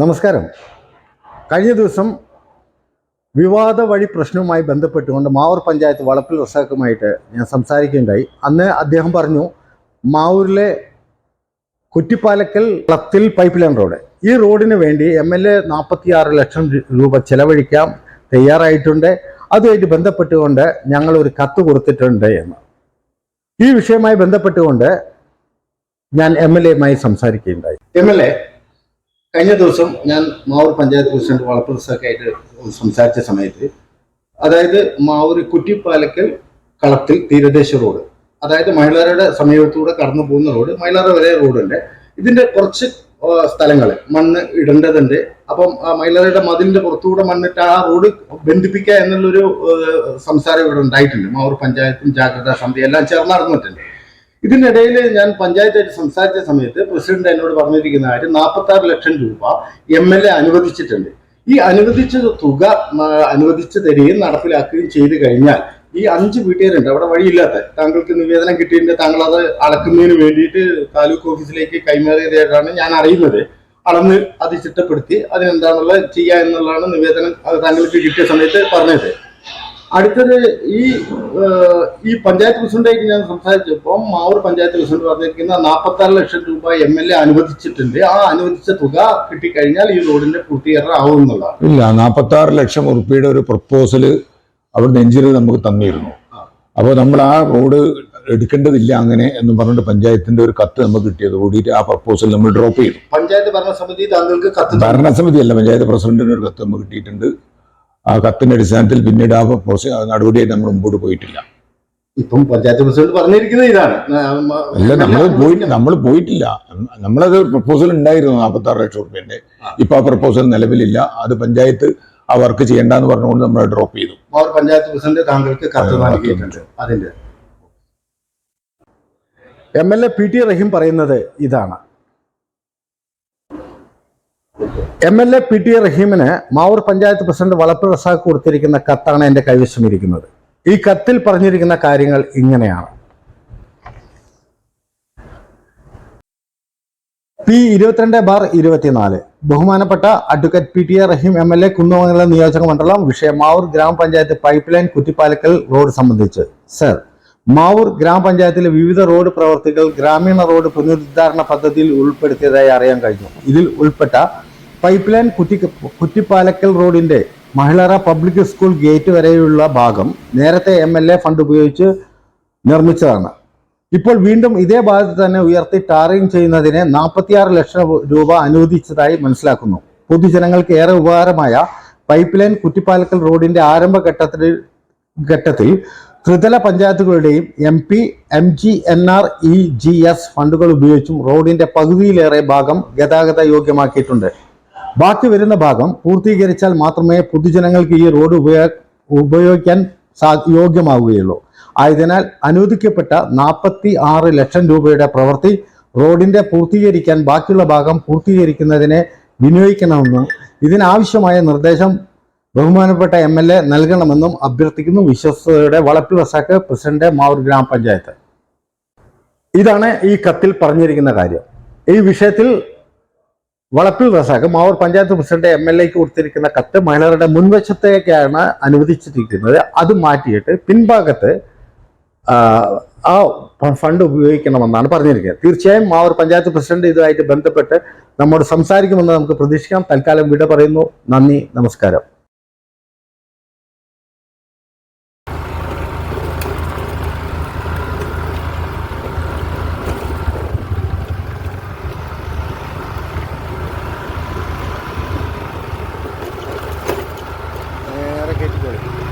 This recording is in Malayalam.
നമസ്കാരം. കഴിഞ്ഞ ദിവസം വിവാദ വഴി പ്രശ്നവുമായി ബന്ധപ്പെട്ടുകൊണ്ട് മാവൂർ പഞ്ചായത്ത് വളപ്പിൽ റസാക്കുമായിട്ട് ഞാൻ സംസാരിക്കുകയുണ്ടായി. അന്ന് അദ്ദേഹം പറഞ്ഞു മാവൂരിലെ കുറ്റിപ്പാലക്കൽ കളത്തിൽ പൈപ്പ് ലൈൻ റോഡ്. ഈ റോഡിന് വേണ്ടി എം എൽ എ നാൽപ്പത്തിയാറ് ലക്ഷം രൂപ ചെലവഴിക്കാം തയ്യാറായിട്ടുണ്ട്. അതുമായിട്ട് ബന്ധപ്പെട്ടുകൊണ്ട് ഞങ്ങൾ ഒരു കത്ത് കൊടുത്തിട്ടുണ്ട് എന്ന്. ഈ വിഷയവുമായി ബന്ധപ്പെട്ടുകൊണ്ട് ഞാൻ എം എൽ എയുമായി സംസാരിക്കുകയുണ്ടായി. എം എൽ എ കഴിഞ്ഞ ദിവസം ഞാൻ മാവൂർ പഞ്ചായത്ത് പ്രസിഡന്റ് വളപ്രസാദൊക്കെ ആയിട്ട് സംസാരിച്ച സമയത്ത് അതായത് മാവൂർ കുറ്റിപ്പാലക്കൽ കളത്തിൽ തീരദേശ റോഡ് അതായത് മഹിളാരുടെ സമീപത്തൂടെ കടന്നു പോകുന്ന റോഡ് മഹിളാർ വരെ റോഡുണ്ട്. ഇതിന്റെ കുറച്ച് സ്ഥലങ്ങൾ മണ്ണ് ഇടേണ്ടതുണ്ട്. അപ്പം മഹിളാരുടെ മതിലിന്റെ പുറത്തുകൂടെ മണ്ണിട്ട് ആ റോഡ് ബന്ധിപ്പിക്കുക എന്നുള്ളൊരു സംസാരം ഇവിടെ ഉണ്ടായിട്ടുണ്ട്. മാവൂർ പഞ്ചായത്തും ജാഗ്രതാ സമിതി എല്ലാം ചേർന്ന് നടന്നിട്ടുണ്ട്. ഇതിനിടയിൽ ഞാൻ പഞ്ചായത്തായിട്ട് സംസാരിച്ച സമയത്ത് പ്രസിഡന്റ് എന്നോട് പറഞ്ഞിരിക്കുന്ന കാര്യം നാൽപ്പത്തി ആറ് ലക്ഷം രൂപ എം എൽ എ അനുവദിച്ചിട്ടുണ്ട്. ഈ അനുവദിച്ച തുക അനുവദിച്ച് തരികയും നടപ്പിലാക്കുകയും ചെയ്തു കഴിഞ്ഞാൽ ഈ അഞ്ച് വീട്ടുകാരുണ്ട്. അവിടെ വഴിയില്ലാത്ത താങ്കൾക്ക് നിവേദനം കിട്ടിയിട്ടുണ്ട് താങ്കൾ അത് അളക്കുന്നതിന് വേണ്ടിയിട്ട് താലൂക്ക് ഓഫീസിലേക്ക് കൈമാറിയതായിട്ടാണ് ഞാൻ അറിയുന്നത്. അളന്ന് അത് ചിട്ടപ്പെടുത്തി അതിനെന്താണുള്ള ചെയ്യുക എന്നുള്ളതാണ് നിവേദനം താങ്കൾക്ക് കിട്ടിയ സമയത്ത് പറഞ്ഞത്. അടുത്തത് ഈ ഈ പഞ്ചായത്ത് പ്രസിഡന്റായിട്ട് ഞാൻ സംസാരിച്ചപ്പോൾ മാവൂർ പഞ്ചായത്ത് പ്രസിഡന്റ് പറഞ്ഞിരിക്കുന്ന നാൽപ്പത്തി ആറ് ലക്ഷം രൂപ എം എൽ എ അനുവദിച്ചിട്ടുണ്ട്. ആ അനുവദിച്ച തുക കിട്ടിക്കഴിഞ്ഞാൽ ഈ റോഡിന്റെ പൂർത്തീകരണം ആവും എന്നുള്ളതാണ്. ഇല്ല നാൽപ്പത്തി ആറ് ലക്ഷം ഉറുപ്പിയുടെ ഒരു പ്രപ്പോസൽ അവിടുന്ന് എഞ്ചിനീയർ നമുക്ക് തന്നിരുന്നു. അപ്പോൾ നമ്മൾ ആ റോഡ് എടുക്കേണ്ടതില്ല അങ്ങനെ എന്ന് പറഞ്ഞിട്ട് പഞ്ചായത്തിന്റെ ഒരു കത്ത് നമുക്ക് കിട്ടിയത്. കൂടിയിട്ട് ആ പ്രപ്പോസൽ നമ്മൾ ഡ്രോപ്പ് ചെയ്തു. പഞ്ചായത്ത് ഭരണസമിതി താങ്കൾക്ക് കത്ത്. ഭരണസമിതി അല്ല പഞ്ചായത്ത് പ്രസിഡന്റിന് ഒരു കത്ത് നമുക്ക് കിട്ടിയിട്ടുണ്ട്. ആ കത്തിന്റെ അടിസ്ഥാനത്തിൽ പിന്നീട് ആ പ്രോസിംഗ് നടപടിയായിട്ട് നമ്മൾ മുമ്പോട്ട് പോയിട്ടില്ല. ഇപ്പം പഞ്ചായത്ത് പ്രസിഡന്റ് പറഞ്ഞിരിക്കുന്നത് ഇതാണ്. അല്ല നമ്മൾ പോയി നമ്മൾ പോയിട്ടില്ല. നമ്മളത് പ്രപ്പോസൽ ഉണ്ടായിരുന്നു നാൽപ്പത്തി ആറ് ലക്ഷം റുപ്യന്റെ ഇപ്പൊ ആ പ്രപ്പോസൽ നിലവിലില്ല. അത് പഞ്ചായത്ത് ആ വർക്ക് ചെയ്യേണ്ടെന്ന് പറഞ്ഞുകൊണ്ട് നമ്മൾ ഡ്രോപ്പ് ചെയ്തു. പഞ്ചായത്ത് പ്രസിഡന്റ് താങ്കൾക്ക് കത്ത് നൽകിയിട്ടുണ്ട്. അതിന്റെ. M L A P T Rahim പറയുന്നത് ഇതാണ്. M L A P T റഹീമിന് Mavoor panchayat president വളപ്പ് റസാഖ് കൊടുത്തിരിക്കുന്ന കത്താണ് എന്റെ കൈവശം ഇരിക്കുന്നത് ഈ കത്തിൽ പറഞ്ഞിരിക്കുന്ന കാര്യങ്ങൾ ഇങ്ങനെയാണ്. പി ഇരുപത്തിരണ്ട് ബാർ ഇരുപത്തിനാല്. ബഹുമാനപ്പെട്ട advocate P T A Rahim M L A Kunnamangalam നിയോജക മണ്ഡലം വിഷയം മാവൂർ ഗ്രാമപഞ്ചായത്ത് പൈപ്പ് ലൈൻ കുറ്റിപ്പാലക്കൽ റോഡ് സംബന്ധിച്ച്. സർ മാവൂർ ഗ്രാമപഞ്ചായത്തിലെ വിവിധ റോഡ് പ്രവർത്തികൾ ഗ്രാമീണ റോഡ് പുനരുദ്ധാരണ പദ്ധതിയിൽ ഉൾപ്പെടുത്തിയതായി അറിയാൻ കഴിഞ്ഞു. ഇതിൽ ഉൾപ്പെട്ട പൈപ്പ് ലൈൻ കുറ്റി കുറ്റിപ്പാലക്കൽ റോഡിന്റെ മഹിളറ പബ്ലിക് സ്കൂൾ ഗേറ്റ് വരെയുള്ള ഭാഗം നേരത്തെ എം എൽ എ ഫണ്ട് ഉപയോഗിച്ച് നിർമ്മിച്ചതാണ്. ഇപ്പോൾ വീണ്ടും ഇതേ ഭാഗത്ത് തന്നെ ഉയർത്തി ടാറിംഗ് ചെയ്യുന്നതിന് നാൽപ്പത്തിയാറ് ലക്ഷം രൂപ അനുവദിച്ചതായി മനസ്സിലാക്കുന്നു. പൊതുജനങ്ങൾക്ക് ഏറെ ഉപകാരമായ പൈപ്പ് ലൈൻ കുറ്റിപ്പാലക്കൽ റോഡിന്റെ ആരംഭഘട്ടത്തിൽ ഘട്ടത്തിൽ ത്രിതല പഞ്ചായത്തുകളുടെയും M P M G N R E G S ഫണ്ടുകൾ ഉപയോഗിച്ചും റോഡിന്റെ പകുതിയിലേറെ ഭാഗം ഗതാഗത യോഗ്യമാക്കിയിട്ടുണ്ട്. ബാക്കി വരുന്ന ഭാഗം പൂർത്തീകരിച്ചാൽ മാത്രമേ പൊതുജനങ്ങൾക്ക് ഈ റോഡ് ഉപയോ ഉപയോഗിക്കാൻ യോഗ്യമാവുകയുള്ളൂ. ആയതിനാൽ അനുവദിക്കപ്പെട്ട നാൽപ്പത്തി ആറ് ലക്ഷം രൂപയുടെ പ്രവൃത്തി റോഡിന്റെ പൂർത്തീകരിക്കാൻ ബാക്കിയുള്ള ഭാഗം പൂർത്തീകരിക്കുന്നതിനെ വിനിയോഗിക്കണമെന്നും ഇതിനാവശ്യമായ നിർദ്ദേശം ബഹുമാനപ്പെട്ട എം എൽ എ നൽകണമെന്നും അഭ്യർത്ഥിക്കുന്നു വിശ്വസ്തയുടെ വളപ്പിൽ റസാക്ക് പ്രസിഡന്റ് മാവൂർ ഗ്രാമപഞ്ചായത്ത്. ഇതാണ് ഈ കത്തിൽ പറഞ്ഞിരിക്കുന്ന കാര്യം. ഈ വിഷയത്തിൽ Valappil Razak Mavoor panchayat president M L എക്ക് കൊടുത്തിരിക്കുന്ന കത്ത് മഹിളകളുടെ മുൻവശത്തേക്കാണ് അനുവദിച്ചിരിക്കുന്നത്. അത് മാറ്റിയിട്ട് പിൻഭാഗത്ത് ആ, ഫണ്ട് ഉപയോഗിക്കണമെന്നാണ് പറഞ്ഞിരിക്കുന്നത്. തീർച്ചയായും മാവൂർ പഞ്ചായത്ത് പ്രസിഡന്റ് ഇതുമായിട്ട് ബന്ധപ്പെട്ട് നമ്മോട് സംസാരിക്കുമെന്ന് നമുക്ക് പ്രതീക്ഷിക്കാം. തൽക്കാലം വിട പറയുന്നു. നന്ദി നമസ്കാരം. കയറ്റിക്കോളൂ